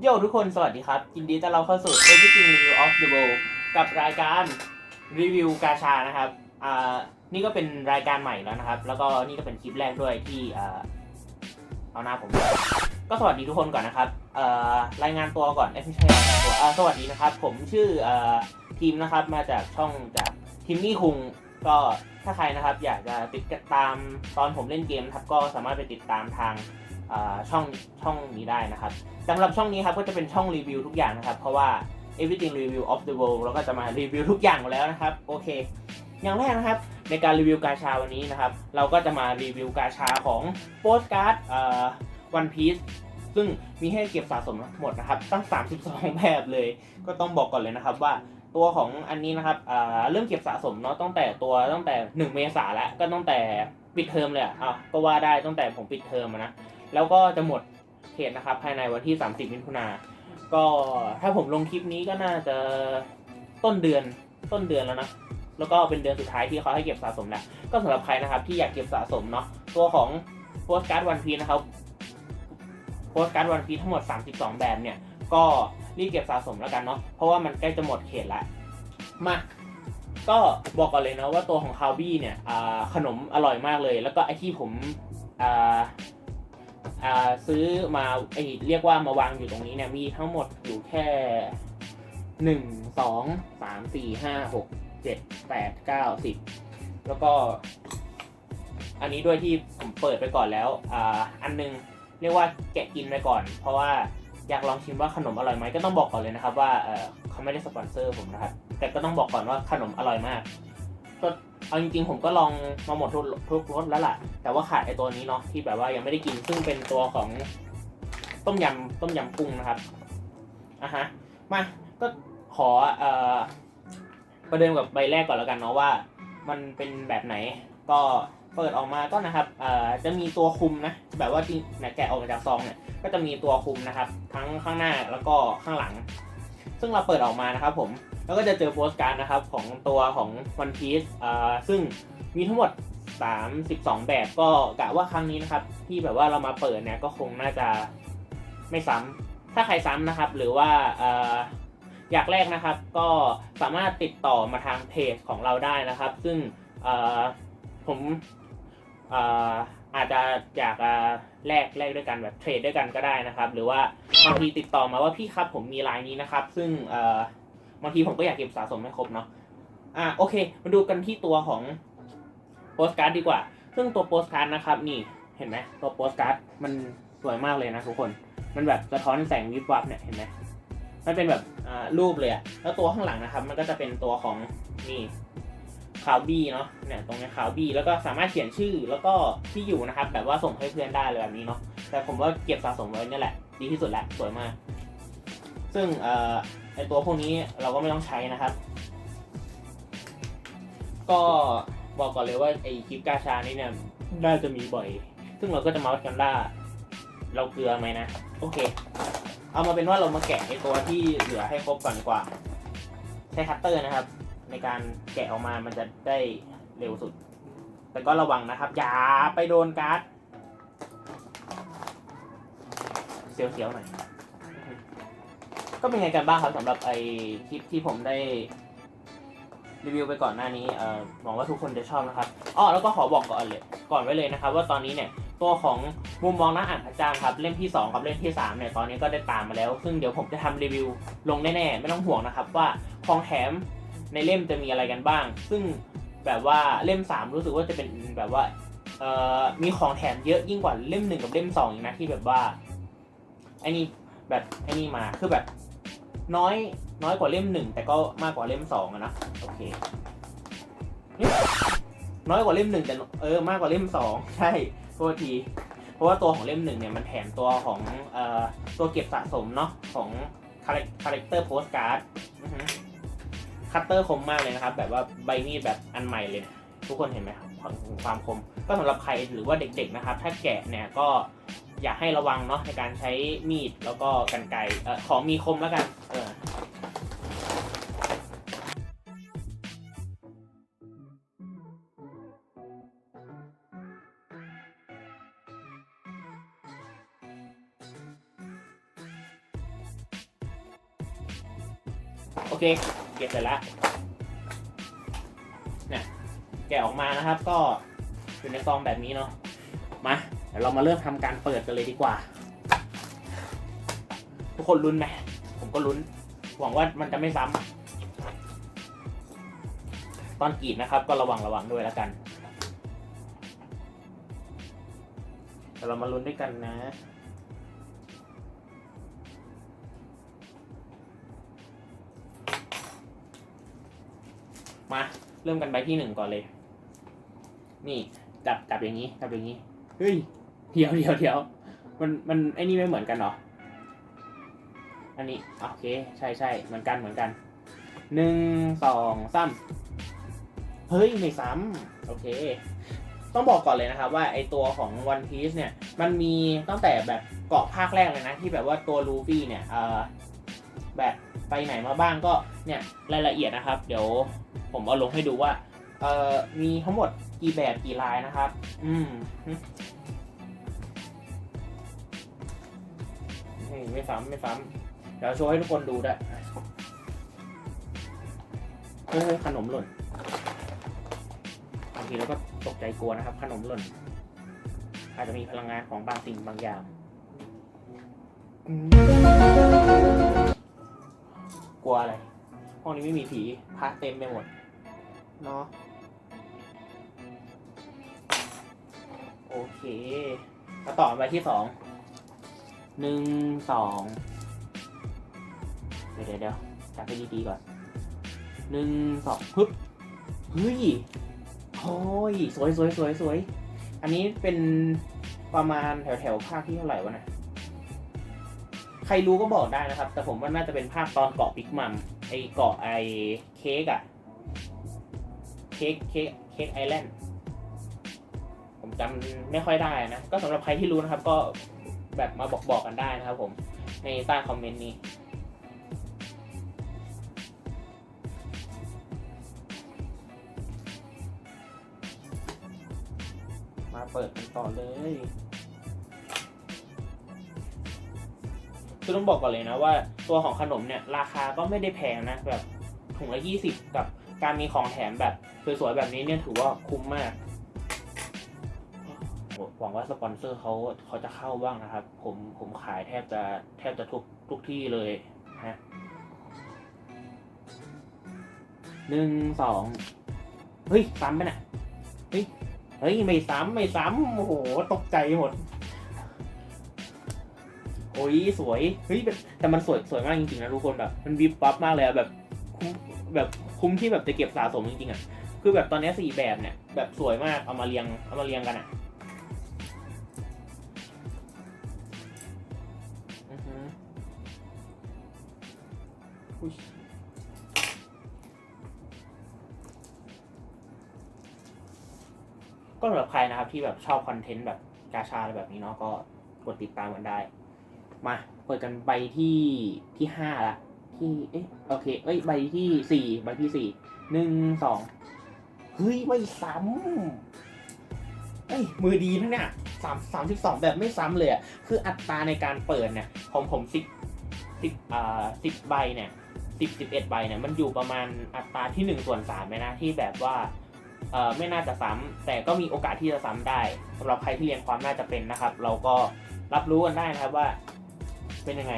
โยทุกคนสวัสดีครับยินดีต้อนรับเข้าสู่ Everything Review of the World กับรายการรีวิวกาชานะครับอ่านี่ก็เป็นรายการใหม่แล้วนะครับ แล้วก็นี่ก็เป็นคลิปแรกด้วยที่อ่าเอาหน้าผมด้วยก็สวัสดีทุกคนก่อนนะครับเอ่อรายงานตัวก่อนเอ้ยไม่ใช่รายงานตัวอ่าสวัสดีนะครับ ผมชื่อเอ่อทีมนะครับมาจากช่องจากทีมนี่คุงก็ถ้าใครนะครับ อยากจะติดตามตอนผมเล่นเกมนะครับก็สามารถไปติดตามทาง ช่องช่องนี้ได้นะครับสำหรับช่องนี้ครับก็จะเป็นช่องรีวิวทุกอย่างนะครับ เพราะว่า everything review of the world เราก็จะมารีวิวทุกอย่างหมดแล้วนะครับ โอเค อย่างแรกนะครับในการรีวิวกาชาวันนี้นะครับ เราก็จะมารีวิวกาชาของโปสการ์ดเอ่อ One Piece ซึ่งมีให้เก็บสะสมหมดนะครับ ตั้ง 32 แบบเลย ก็ต้องบอกก่อนเลยนะครับว่าตัวของอันนี้นะครับเเริ่มเก็บสะสมเนาะตั้งแต่ตัวตั้งแต่ 1 เมษาแล้วก็ตั้งแต่ปิดเทอมเลยอะอะก็ว่าได้ตั้งแต่ผมปิดเทอมนะ แล้วก็จะหมดเขตนะครับ ภายในวันที่ 30 มิถุนาก็ถ้าผมลงคลิปนี้ก็น่าจะต้นเดือนต้นเดือนแล้วนะแล้วก็เป็นเดือนสุดท้ายที่เขาให้เก็บสะสมแล้วก็สำหรับใครนะครับที่อยากเก็บสะสมเนาะตัวของโพสการ์ดวันพีนะครับโพสการ์ดวันพีทั้งหมด 32 แบบเนี่ย ก็รีบเก็บสะสมแล้วกันเนาะเพราะว่ามันใกล้จะหมดเขตแล้วมาก็บอกก่อนเลยนะว่าตัวของคาวบี้เนี่ยขนมอร่อยมากเลย แล้วก็ไอที่ผม ซื้อมาไอเรียกว่ามาวางอยู่ตรงนี้เนี่ยมีทั้งหมดอยู่แค่หนึ่งสองสามสี่ห้าหกเจ็ดแปดเก้าสิบแล้วก็ อันนี้ด้วยที่ผมเปิดไปก่อนแล้วอ่าอันหนึงเรียกว่าแกะกินไปก่อน เพราะว่าอยากลองชิมว่าขนมอร่อยไหมก็ต้องบอกก่อนเลยนะครับว่าเขาไม่ได้สปอนเซอร์ผมนะครับ แต่ก็ต้องบอกก่อนว่าขนมอร่อยมาก เอาจริงๆผมก็ลองมาหมดทุกทุกรสแล้วล่ะ แต่ว่าขาดไอตัวนี้เนาะที่แบบว่ายังไม่ได้กินซึ่งเป็นตัวของต้มยำต้มยำกุ้งนะครับอะฮะมาก็ขอเอ่อประเดิมกับใบแรกก่อนแล้วกันเนาะว่า มันเป็นแบบไหนก็เปิดออกมาก็นะครับเอ่อจะมีตัวคุมนะ แบบว่าที่แกะออกมาจากซองเนี่ย ก็จะมีตัวคุมนะครับ ทั้งข้างหน้าแล้วก็ข้างหลัง ซึ่งเราเปิดออกมานะครับผม แล้วก็จะเจอโปสการ์ดนะครับของตัวของ One Piece อ่าซึ่งมีทั้งหมด 32 แบบก็กะว่าครั้งนี้นะครับ ที่แบบว่าเรามาเปิดเนี่ยก็คงน่าจะไม่ซ้ำถ้าใครซ้ำนะครับ หรือว่าออยากแรกนะครับ ก็สามารถติดต่อมาทางเพจของเราได้นะครับ ซึ่งผมอาจจะอยากแลกแลกด้วยกันแบบเทรดด้วยกันก็ได้นะครับ หรือว่าบางทีติดต่อมาว่าพี่ครับผมมีลน์นี้นะครับ ซึ่งอ บางทีผมก็อยากเก็บสะสมให้ครบเนาะอะโอเค มาดูกันที่ตัวของโปสการ์ดดีกว่า ซึ่งตัวโปสการ์ดนะครับ นี่เห็นไหมตัวโปสการ์ดมันสวยมากเลยนะทุกคน มันแบบสะท้อนแสงวิบวับเนี่ยเห็นไหมมันเป็นแบบอ่ารูปเลยอะแล้วตัวข้างหลังนะครับ มันก็จะเป็นตัวของนี่คาวบี้เนาะ เนี่ยตรงนี้คาวบี้แล้วก็สามารถเขียนชื่อแล้วก็ที่อยู่นะครับ แบบว่าส่งให้เพื่อนได้เลยแบบนี้เนาะ แต่ผมว่าเก็บสะสมไว้นี่แหละ ดีที่สุดแล้วสวยมาก ซึ่งเอ่อ ไอตัวพวกนี้เราก็ไม่ต้องใช้นะครับ ก็บอกก่อนเลยว่าไอคลิปกาชานี่เนี่ยน่าจะมีบ่อย ซึ่งเราก็จะมาวัดกันว่าเราเกลือไหมนะ โอเค เอามาเป็นว่าเรามาแกะไอตัวที่เหลือให้ครบก่อนกว่า ใช้คัตเตอร์นะครับ ในการแกะออกมามันจะได้เร็วสุด แต่ก็ระวังนะครับ อย่าไปโดนการ์ดเสียวๆหน่อย ก็เป็นไงกันบ้างครับสำหรับไอคลิปที่ผมได้รีวิวไปก่อนหน้านี้เอ่อหวังว่าทุกคนจะชอบนะครับอ้อแล้วก็ขอบอกก่อนเลยก่อนไว้เลยนะครับ ว่าตอนนี้เนี่ยตัวของมุมมองนักอ่านพระจ้างครับเล่มที่ 2 กับเล่มที่3เนี่ยตอนนี้ก็ได้ตามมาแล้ว ซึ่งเดี๋ยวผมจะทำรีวิวลงแน่ๆไม่ต้องห่วงนะครับว่าของแถมในเล่มจะมีอะไรกันบ้าง ซึ่งแบบว่าเล่ม 3 รู้สึกว่าจะเป็นแบบว่าเอ่อมีของแถมเยอะยิ่งกว่าเล่ม 1 กับเล่ม2อีกนะที่แบบว่าไอ้นี่แบบไอ้นี่มาคือแบบ น้อยน้อยกว่าเล่มหนึ่งแต่ก็มากกว่าเล่มสองอะนะโอเค น้อยกว่าเล่มหนึ่งแต่เออมากกว่าเล่มสองใช่โทษทีเพราะว่าตัวของเล่มหนึ่งเนี่ยมันแถมตัวของเอ่อตัวเก็บสะสมเนาะของคาแรคเตอร์โพสการ์ดคัตเตอร์คมมากเลยนะครับ แบบว่าใบมีดแบบอันใหม่เลย ทุกคนเห็นไหมครับความคม ก็สำหรับใครหรือว่าเด็กๆนะครับ ถ้าแกะเนี่ยก็ อยากให้ระวังเนาะในการใช้มีดแล้วก็กันไกรเอ่อของมีคมแล้วกันเออเค เก็บเสร็จแล้วเนี่ยแกะออกมานะครับก็อยู่ในซองแบบนี้เนาะมา ดี๋ยวเรามาเริ่มทำการเปิดกันเลยดีกว่า ทุกคนลุ้นไหมผมก็ลุ้น หวังว่ามันจะไม่ซ้ำตอนกรีดนะครับ ก็ระวังระวังด้วยแล้วกันเดี๋ยวเรามาลุ้นด้วยกันนะมาเริ่มกันใบที่หนึ่งก่อนเลย นี่จับจับอย่างนี้จับอย่างนี้ เฮ้ย เดี๋ยวเดี๋ยวเดี๋ยวมันมันไอ้นี่ไม่เหมือนกันเหรออันนี้โอเคใช่ใช่เหมือนกันเหมือนกันหนึ่งสองสามเฮ้ยไม่ซ้ำโอเค ต้องบอกก่อนเลยนะครับว่าไอตัวของ One Piece เนี่ย มันมีตั้งแต่แบบเกาะภาคแรกเลยนะ ที่แบบว่าตัวลูฟี่เนี่ยเออแบบไปไหนมาบ้างก็เนี่ยรายละเอียดนะครับ เดี๋ยวผมเอาลงให้ดูว่าเออมีทั้งหมดกี่แบบกี่ลายนะครับ อืม ไม่ซ้ำไม่ซ้ำเดี๋ยวโชว์ให้ทุกคนดูด้วยเฮ้ยขนมหล่นบางทีเราก็ตกใจกลัวนะครับ ขนมหล่น อาจจะมีพลังงานของบางสิ่งบางอย่างอืมกลัวอะไรห้องนี้ไม่มีผีพระเต็มไปหมดเนาะโอเคมาต่อไปที่สอง หนึ่งสองเดี๋ยวเดี๋ยวจับให้ดีๆก่อนหนึ่งสองฮึบเฮ้ยโอ้ยสวยสวยสวยสวยอันนี้เป็นประมาณแถวแถวๆภาคที่เท่าไหร่วะนะใครรู้ก็บอกได้นะครับ แต่ผมว่าน่าจะเป็นภาคตอนเกาะบิ๊กมัมไอเกาะไอเค้กอะเค้กเค้กเค้กไอแลนด์ผมจำไม่ค่อยได้นะ ก็สำหรับใครที่รู้นะครับ ก็ แบบมาบอกบอกกันได้นะครับผม ในใต้คอมเมนต์นี้ มาเปิดกันต่อเลยคือต้องบอกก่อนเลยนะว่าตัวของขนมเนี่ย ราคาก็ไม่ได้แพงนะแบบถุงละยี่สิบกับการมีของแถมแบบสวยๆแบบนี้เนี่ยถือว่าคุ้มมาก หวังว่าสปอนเซอร์เขาเขาจะเข้าบ้างนะครับ ผมผมขายแทบจะแทบจะทุกทุกที่เลยฮะหนึ่งสองเฮ้ย ซ้ำไปน่ะเฮ้ยเฮ้ย ไม่ซ้ำไม่ซ้ำโอ้โห ตกใจหมด โอ้ย สวย เฮ้ยแต่แต่มันสวยสวยมากจริงๆนะทุกคนแบบ มันวิบวับมากเลยอะแบบคุ้มแบบคุ้มที่แบบจะเก็บสะสมจริงๆอะคือแบบตอนนี้สี่แบบเนี่ย แบบสวยมากเอามาเรียงเอามาเรียงกันอะ อุ๊ยก็สำหรับใครนะครับที่แบบชอบคอนเทนต์แบบกาชาอะไรแบบนี้เนาะก็กดติดตามกันได้ มาเปิดกันใบที่ที่ห้าละที่เอ๊ะโอเค เอ้ยใบที่สี่ใบที่สี่หนึ่งสองเฮ้ยไม่ซ้ำเอ้ยมือดีนะเนี่ยสามสามสิบสองแบบไม่ซ้ำเลยอะคืออัตราในการเปิดเนี่ยของผมสิบสิบอ่าสิบใบเนี่ย สิบสิบเอ็ดใบเนี่ยมันอยู่ประมาณอัตราที่หนึ่งส่วนสามเลยนะที่แบบว่าเอ่อไม่น่าจะซ้ำแต่ก็มีโอกาสที่จะซ้ำได้สำหรับใครที่เรียนความน่าจะเป็นนะครับ เราก็รับรู้กันได้นะครับว่า เป็นยังไง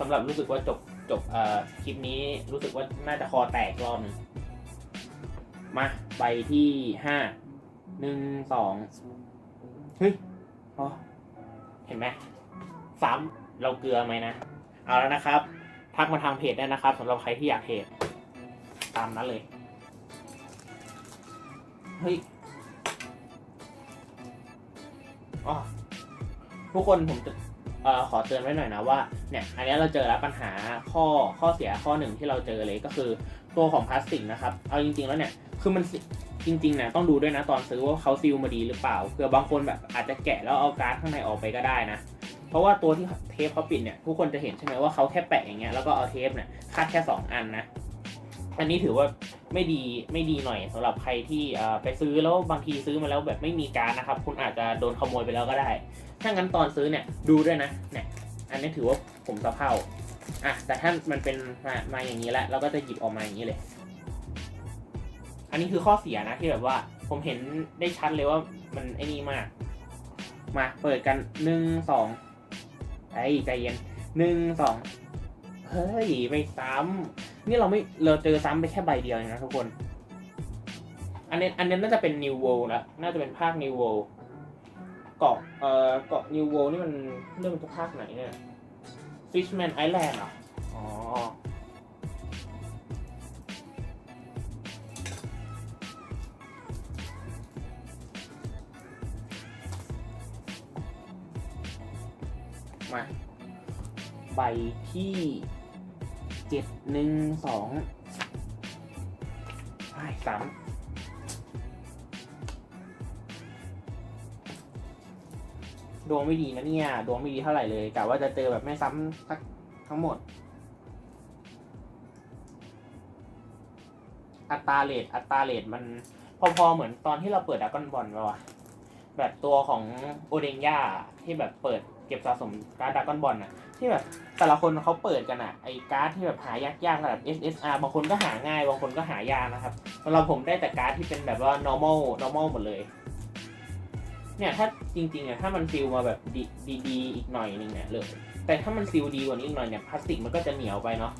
สำหรับรู้สึกว่าจบจบเอ่อคลิปนี้รู้สึกว่าน่าจะคอแตกรอบหนึงมาใบที่ห้า หนึ่งสองเฮ้ยอ๋อเห็นไหมซ้ำเราเกลือไหมนะ เอาแล้วนะครับ ทักมาทางเพจได้นะครับสำหรับใครที่อยากเพจตามนั้นเลย เฮ้ยอ๋อทุกคนผมจะเอ่อขอเตือนไว้หน่อยนะว่าเนี่ยอันนี้เราเจอแล้วปัญหาข้อข้อเสียข้อหนึ่งที่เราเจอเลยก็คือตัวของพลาสติกนะครับ เอาจริงๆแล้วเนี่ยคือมันสิ จริงๆนี่ยต้องดูด้วยนะตอนซื้อว่าเขาซีลมาดีหรือเปล่าเผื่อบางคนแบบอาจจะแกะแล้วเอาการ์ดข้างในออกไปก็ได้นะ เพราะว่าตัวที่เทปเขาปิดเนี่ยทุกคนจะเห็นใช่ไหมว่าเขาแค่แปะอย่างเงี้ยแล้วก็เอาเทปเนี่ยคาดแค่สองอันนะอันนี้ถือว่าไม่ดีไม่ดีหน่อยสำหรับใครที่ไปซื้อแล้วบางทีซื้อมาแล้วแบบไม่มีการดนะครับ คุณอาจจะโดนขโมยไปแล้วก็ได้ ถ้างั้นตอนซื้อเนี่ยดูด้วยนะเนี่ยอันนี้ถือว่าผมสะเพร่าอะแต่ถ้ามันเป็นมามาอย่างนี้แล้วเราก็จะหยิบออกมาอย่างนี้เลย อันนี้คือข้อเสียนะที่แบบว่า ผมเห็นได้ชัดเลยว่ามันไอ้นี่มาก มาเปิดกันหนึ่งสองไอ้ใจเย็นหนึ่งสองเฮ้ย ไม่ซ้ำนี่เราไม่เราเจอซ้ำไปแค่ใบเดียวเองนะทุกคน อันนี้อันนี้น่าจะเป็น New World แล้วน่าจะเป็นภาค New World เกาะเอ่อเกาะ New World นี่มันเรื่องภาคไหนเนี่ย Fishman Island เหรออ๋อ ใบที่เจ็ดหนึ่งสองสามดวงไม่ดีนะเนี่ย ดวงไม่ดีเท่าไหร่เลยกะว่าจะเจอแบบไม่ซ้ำสักทั้งหมด อัตราเลทอัตราเลทมันพอๆเหมือนตอนที่เราเปิดดักกอนบอลไปว่ะแบบตัวของโอเดงย่าที่แบบเปิด เก็บสะสมการ์ดดักอนบอลน่ะที่แบบแต่ละคนเขาเปิดกันอะไอการ์ดที่แบบหายากๆระดับ SSR บางคนก็หาง่าย บางคนก็หายากนะครับสำหรับผมได้แต่การ์ดที่เป็นแบบว่า normal normal หมดเลยเนี่ยถ้าจริงๆอะถ้ามันซิลมาแบบดีดีๆอีกหน่อยนึงเนี่ยเลยแต่ถ้ามันซิลดีกว่านี้อีกหน่อยเนี่ยพลาสติกมันก็จะเหนียวไปเนาะ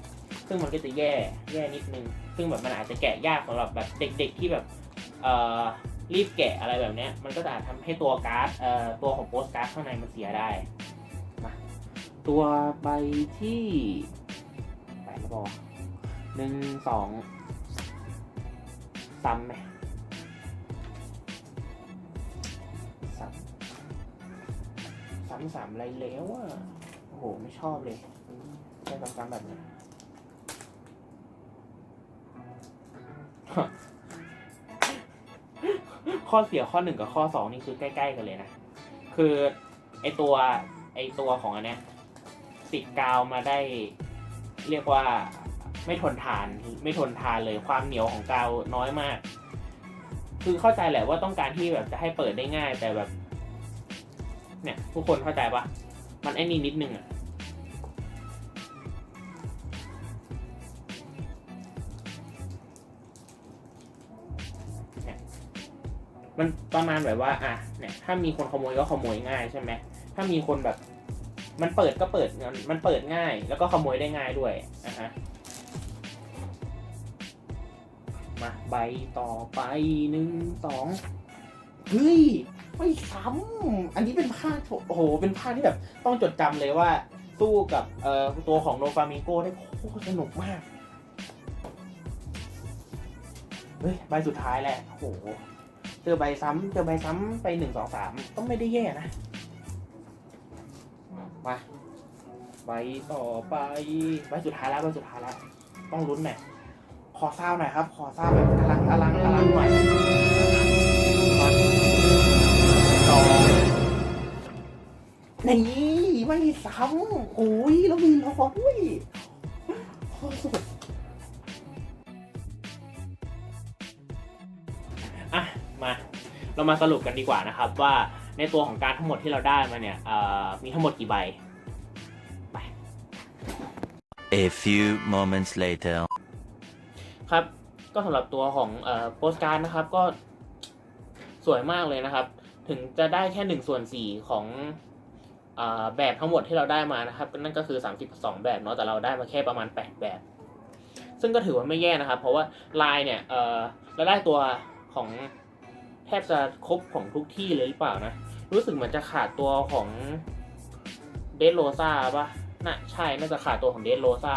ซึ่งมันก็จะแย่แย่นิดนึง ซึ่งแบบมันอาจจะแกะยากสำหรับแบบเด็ก ๆที่แบบเอ่อ รีบแกะอะไรแบบนี้มันก็จะอาจทำให้ตัวการ์ดเอ่อตัวของโปสการ์ดข้างในมันเสียได้มาตัวใบที่แปดแล้วบอกหนึ่งสองซ้ำไหมซ้ำซ้ำสามอะไรแล้วอะโอ้โห ไม่ชอบเลยใช้ซ้ำๆแบบนี้ ข้อเสียข้อหนึ่งกับข้อสองนี่คือใกล้ ๆ กันเลยนะ คือไอตัวไอตัวของอันเนี้ยติดกาวมาได้เรียกว่าไม่ทนทานไม่ทนทานเลยความเหนียวของกาวน้อยมาก คือเข้าใจแหละว่าต้องการที่แบบจะให้เปิดได้ง่ายแต่แบบ เนี่ยทุกคนเข้าใจปะมันไอ้นี่นิดนึงอะ มันประมาณแบบว่าอะเนี่ยถ้ามีคนขโมยก็ขโมยง่ายใช่ไหมถ้ามีคนแบบ มันเปิดก็เปิดมันมันเปิดง่าย แล้วก็ขโมยได้ง่ายด้วยนะฮะมาใบต่อไปหนึ่งสองเฮ้ยไม่ซ้ำอันนี้เป็นภาคโอ้โหเป็นภาคที่แบบต้องจดจำเลยว่าสู้กับเอ่อตัวของโนฟามิโกได้โคตรสนุกมาก เฮ้ย ใบสุดท้ายแหละโอ้โห เจอใบซ้ำเจอใบซ้ำไปหนึ่งสองสามก็ไม่ได้แย่นะ มาใบต่อไปใบสุดท้ายแล้วใบสุดท้ายแล้วต้องลุ้นหน่อยขอเศร้าหน่อยครับ ขอเศร้าแบบอลังอลังอลังหน่อยสองนี่ไม่ซ้ำโอ้ยแล้วมีรอด้วยโคตรสุด เรามาสรุปกันดีกว่านะครับว่าในตัวของการทั้งหมดที่เราได้มาเนี่ยเอ่อมีทั้งหมดกี่ใบ A few moments later. ครับ ก็สำหรับตัวของเอ่อโปสการ์ดนะครับก็สวยมากเลยนะครับ ถึงจะได้แค่หนึ่งส่วนสี่ของเอ่อแบบทั้งหมดที่เราได้มานะครับ นั่นก็คือ 32 แบบเนาะแต่เราได้มาแค่ประมาณ 8 แบบ ซึ่งก็ถือว่าไม่แย่นะครับ เพราะว่าลายเนี่ยเอ่อเราได้ตัวของ แทบจะครบของทุกที่เลยหรือเปล่านะ รู้สึกเหมือนจะขาดตัวของเดโรซาปะน่ะใช่ น่าจะขาดตัวของเดโรซา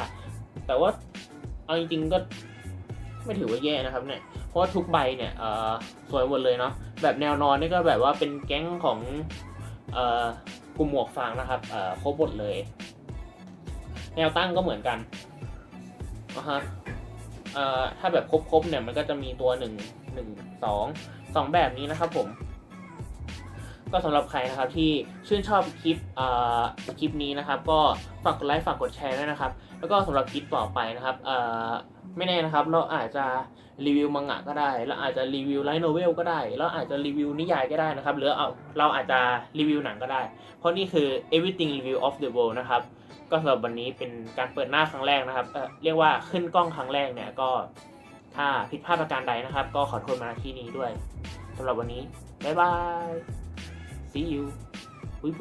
แต่ว่าเอาจริงๆก็ไม่ถือว่าแย่นะครับเนี่ย เพราะว่าทุกใบเนี่ยเออสวยหมดเลยเนาะ แบบแนวนอนนี่ก็แบบว่าเป็นแก๊งของเออกลุ่มหมวกฟางนะครับเออครบหมดเลย แนวตั้งก็เหมือนกันอะฮะเอ่อถ้าแบบครบๆเนี่ยมันก็จะมีตัวหนึ่งหนึ่งสอง สองแบบนี้นะครับผม ก็สำหรับใครนะครับที่ชื่นชอบคลิปคลิปนี้นะครับ ก็ฝากกดไลค์ฝากกดแชร์ด้วยนะครับ แล้วก็สำหรับคลิปต่อไปนะครับไม่แน่นะครับ เราอาจจะรีวิวมังงะก็ได้ เราอาจจะรีวิวไลท์โนเวลก็ได้ เราอาจจะรีวิวนิยายก็ได้นะครับ หรือเอาเราอาจจะรีวิวหนังก็ได้ เพราะนี่คือ everything review of the world นะครับ ก็สำหรับวันนี้เป็นการเปิดหน้าครั้งแรกนะครับเเรียกว่าขึ้นกล้องครั้งแรกเนี่ยก็ ถ้าผิดพลาดประการใดนะครับ ก็ขอโทษมาที่นี้ด้วยสำหรับวันนี้ บ๊ายบาย see you บุ๊ย